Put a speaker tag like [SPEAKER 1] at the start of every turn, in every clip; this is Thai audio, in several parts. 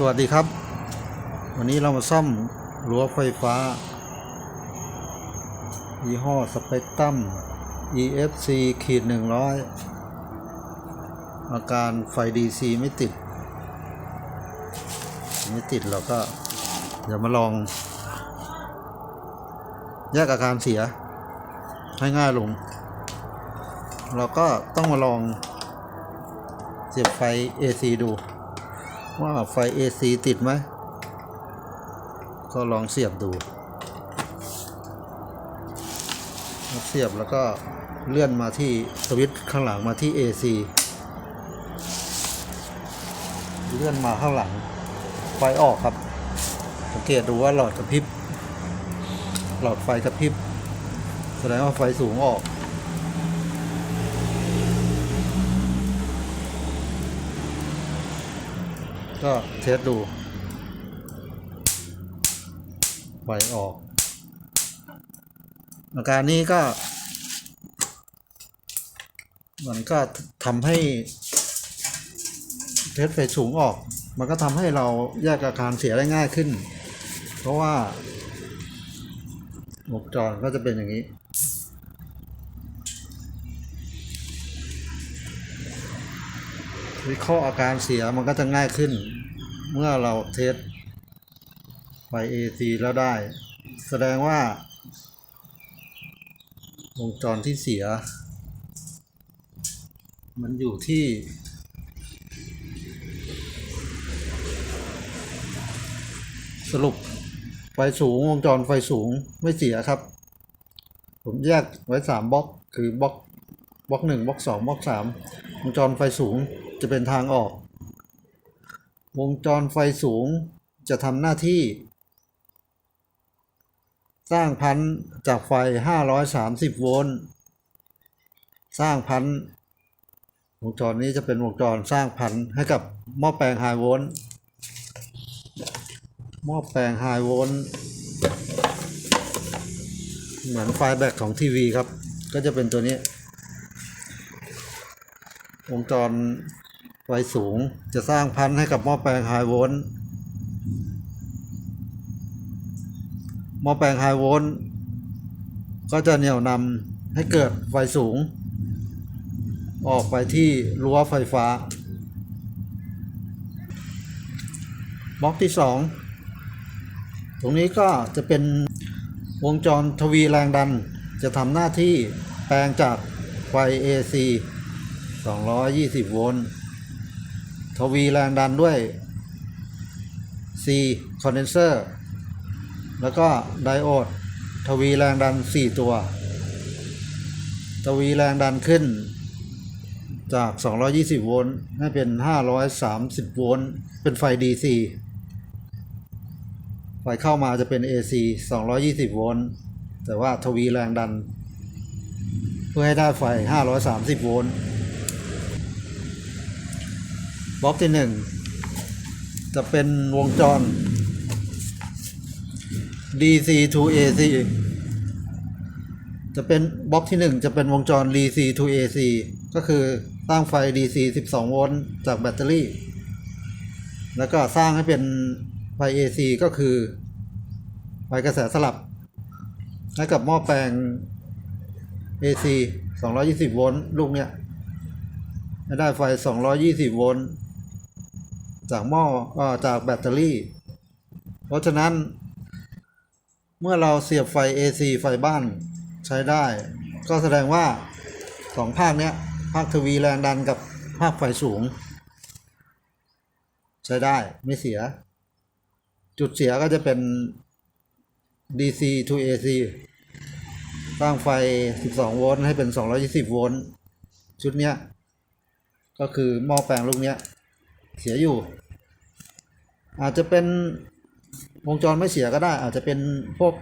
[SPEAKER 1] สวัสดีครับ วันนี้เรามาซ่อมรั้วไฟฟ้า ยี่ห้อสเปกตรัม EFC ขีดหนึ่งร้อยอาการไฟ DC ไม่ติด ไม่ติดเราก็เดี๋ยวมาลอง แยกอาการเสีย ให้ง่ายลง เราก็ต้องมาลองเสียบไฟ AC ดู ว่าไฟ AC ติดไหม ก็ลองเสียบดู เสียบแล้วก็เลื่อนมาที่สวิตช์ข้างหลังมาที่ AC เลื่อนมาข้างหลัง ไฟออกครับ สังเกตดูว่าหลอดกระพริบ หลอดไฟกระพริบ แสดงว่าไฟสูงออก ก็เทสดูไฟออก อาการนี้ก็ มันก็ทำให้ เทสไฟสูงออก มันก็ทำให้เราแยกอาการเสียได้ง่ายขึ้น เพราะว่าวงจรก็จะเป็นอย่างนี้ วิเคราะห์อาการเสียมันก็จะง่ายขึ้น เมื่อเราเทสไฟ AC แล้วได้ แสดงว่า วงจรที่เสีย มันอยู่ที่ สรุปไฟสูงวงจรไฟสูงไม่เสียครับ ผมแยกไว้สามบล็อกคือบล็อก บล็อกหนึ่งบล็อกสองบล็อกสามวงจรไฟสูงจะเป็นทางออก วงจรไฟสูงจะทำหน้าที่ สร้างพันจากไฟ 530 โวลต์สร้างพันวงจรนี้จะเป็นวงจรสร้างพันให้กับหม้อแปลงไฮโวลต์หม้อแปลงไฮโวลต์เหมือนไฟแบตของทีวีครับ ก็จะเป็นตัวนี้ วงจรไฟสูงจะสร้างพันธุ์ให้กับหม้อแปลงไฮโวลต์หม้อแปลงไฮโวลต์ก็จะเหนี่ยวนำให้เกิดไฟสูง ออกไปที่รั้วไฟฟ้า บล็อกที่สองตรงนี้ก็จะเป็นวงจรทวีแรงดัน จะทำหน้าที่แปลงจากไฟ AC 220 โวลต์ ทวีแรงดันด้วย C condenser แล้วก็ไดโอด ทวีแรงดัน 4 ตัว ทวีแรงดันขึ้นจาก 220 โวลต์ให้เป็น 530 โวลต์ เป็นไฟ DC ไฟเข้ามาจะเป็น AC 220 โวลต์ แต่ว่าทวีแรงดัน เพื่อให้ได้ไฟ 530 โวลต์ บล็อกที่1จะเป็นวงจร DC to AC จะเป็นบล็อกที่1จะเป็นวงจร DC to AC ก็คือสร้างไฟ DC 12 โวลต์จากแบตเตอรี่ แล้วก็สร้างให้เป็นไฟ AC ก็คือ ไฟกระแสสลับ ให้กับหม้อแปลง AC 220 โวลต์ลูกเนี้ยได้ไฟ 220 โวลต์ จากหม้อออจากแบตเตอรี่ เพราะฉะนั้น เมื่อเราเสียบไฟ AC ไฟบ้านใช้ได้ ก็แสดงว่าสองภาคเนี้ยภาคทวีแรงดันกับภาคไฟสูง ใช้ได้ไม่เสีย จุดเสียก็จะเป็น DC to AC สร้างไฟ 12 โวลต์ให้เป็น 220 โวลต์ชุดเนี้ยก็คือหม้อแปลงลูกเนี้ย เสียอยู่ อาจจะเป็นวงจรไม่เสียก็ได้ อาจจะเป็นพวก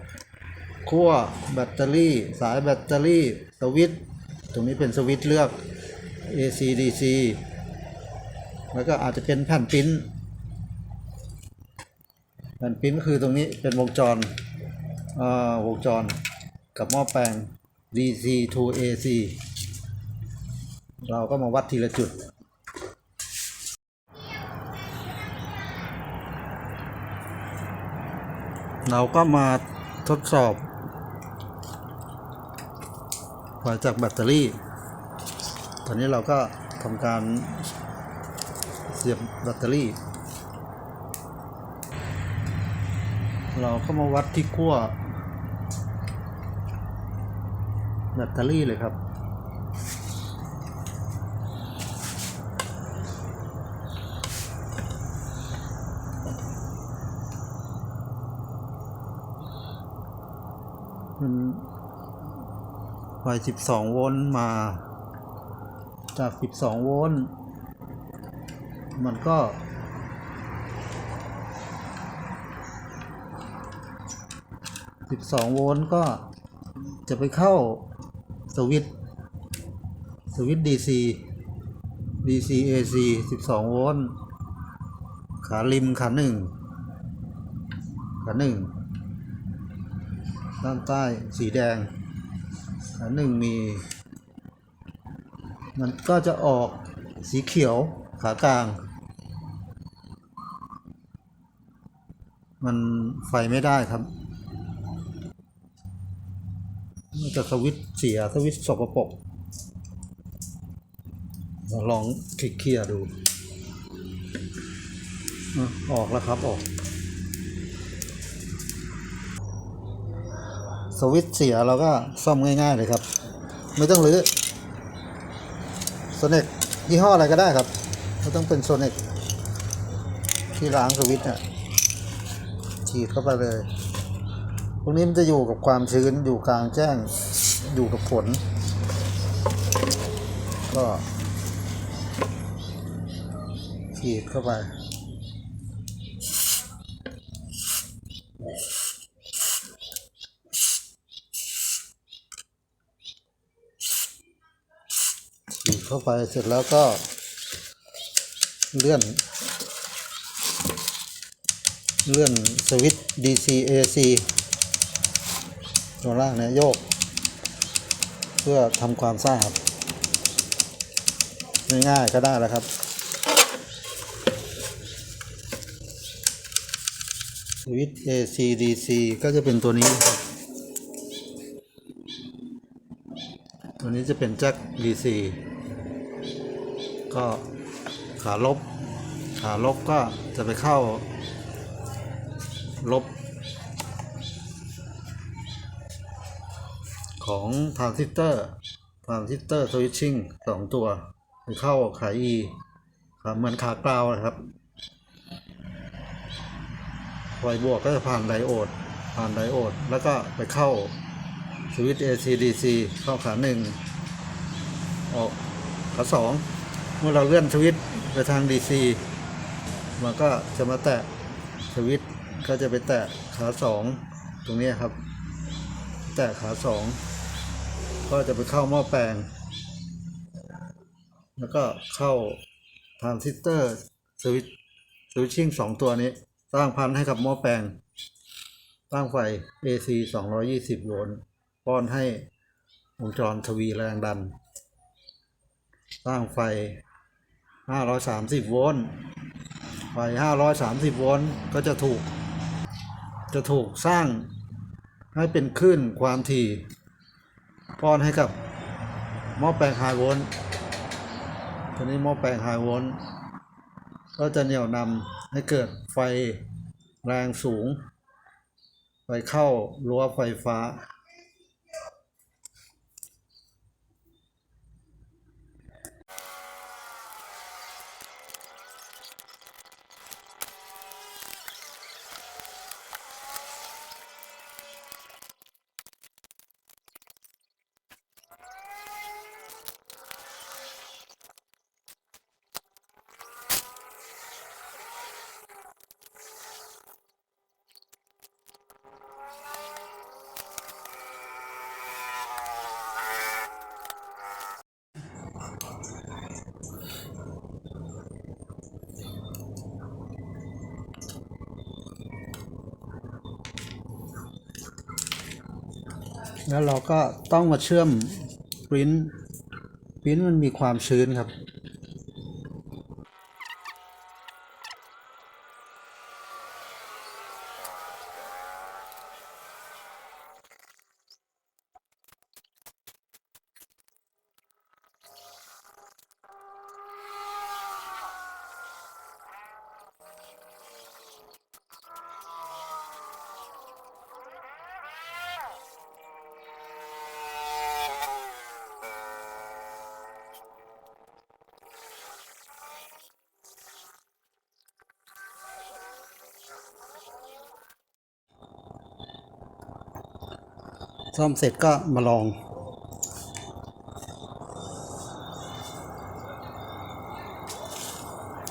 [SPEAKER 1] ขั้วแบตเตอรี่ สายแบตเตอรี่สวิตช์ตรงนี้เป็นสวิตช์เลือก AC DC แล้วก็อาจจะเป็นแผ่นปิ้นแผ่นปิ้นคือตรงนี้เป็นวงจรวงจรกับหม้อแปลง DC to AC เราก็มาวัดทีละจุด เราก็มาทดสอบไฟจากแบตเตอรี่ ตอนนี้เราก็ทำการเสียบแบตเตอรี่ เราก็มาวัดที่ขั้วแบตเตอรี่เลยครับันไฟ12 โวลต์มา จาก 12 โวลต์มันก็ 12 โวลต์ก็จะไปเข้าสวิตช์สวิตช์ DC DC AC 12โวลต์ ขาริมขาหนึ่ง ขาหนึ่ง ด้านใต้สีแดงขาหนึ่งมี มันก็จะออกสีเขียวขากลาง มันไฟไม่ได้ครับมันจะสวิตเสียสวิตสกปรกเราลองคลิกเคลียร์ดู ออกแล้วครับออก สวิตช์เสียเราก็ซ่อมง่ายๆเลยครับ ไม่ต้องรื้อโซเน็กยี่ห้ออะไรก็ได้ครับไม่ต้องเป็นโซเน็กที่ล้างสวิตช์เนี่ยฉีดเข้าไปเลย พวกนี้มันจะอยู่กับความชื้นอยู่กลางแจ้งอยู่กับฝนก็ฉีดเข้าไป เข้าไปเสร็จแล้วก็เลื่อน เลื่อนสวิตช์ DC AC ตัวล่างเนี่ยโยก เพื่อทำความสะอาดง่ายๆก็ได้แล้วครับสวิตช์ AC DC ก็จะเป็นตัวนี้ครับตัวนี้จะเป็นแจ็ค DC ก็ขาลบ ขาลบก็จะไปเข้า ลบ ของทรานซิสเตอร์ทรานซิสเตอร์สวิตชิ่งสองตัวไปเข้าขา E ขาเหมือนขากราวนะครับไฟบวกก็จะผ่านไดโอด ผ่านไดโอด แล้วก็ไปเข้าสวิตช์ ACDC เข้าขาหนึ่งออกขาสอง มื่อเราเลื่อนสวิตช์ไปทาง DC มันก็จะมาแตะสวิตช์ก็จะไปแตะขาสองตรงนี้ครับ แตะขาสองก็จะไปเข้าหม้อแปลง แล้วก็เข้าทรานซิสเตอร์สวิตช์สวิตชิ่งสองตัวนี้ สร้างพันให้กับหม้อแปลง ตั้งไฟ AC 220 โวลต์ป้อนให้วงจรทวีแรงดัน สร้างไฟ 530 โวลต์ไฟ 530 โวลต์ก็จะถูก จะถูกสร้างให้เป็นคลื่นความถี่ป้อนให้กับหม้อแปลงไฮโวลต์ตัวนี้หม้อแปลงไฮโวลต์ก็จะเหนี่ยวนำให้เกิดไฟแรงสูงไปเข้ารั้วไฟฟ้า แล้วเราก็ต้องมาเชื่อมปริ้นปริ้นมันมีความชื้นครับ ซ่อมเสร็จก็มาลอง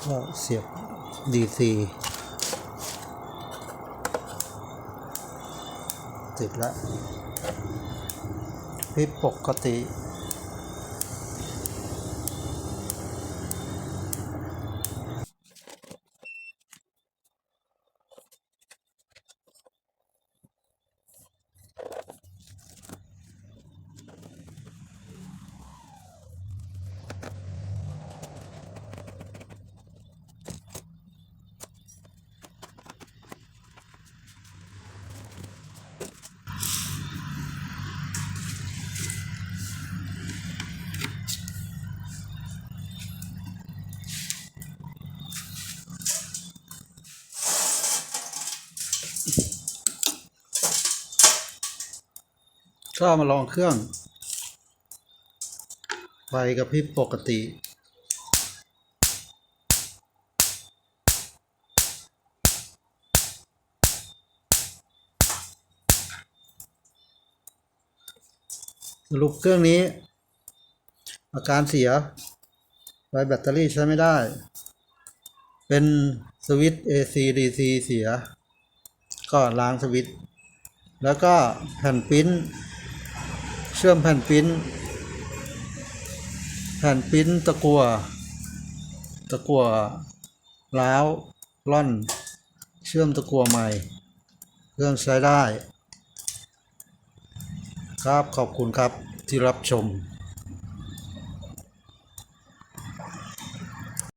[SPEAKER 1] ก็เสียบ DC ติดแล้วพิปกติ ก็มาลองเครื่อง ไฟกระพริบปกติ สรุปเครื่องนี้ อาการเสีย ไฟแบตเตอรี่ใช้ไม่ได้ เป็นสวิตช์ AC DC เสีย ก็ล้างสวิตช์แล้วก็แผ่นปิ้น เชื่อมแผ่นปิ้น แผ่นปิ้นตะกัวตะกัวล้าวล่อน เชื่อมตะกัวใหม่ เครื่องใช้ได้ ครับขอบคุณครับที่รับชม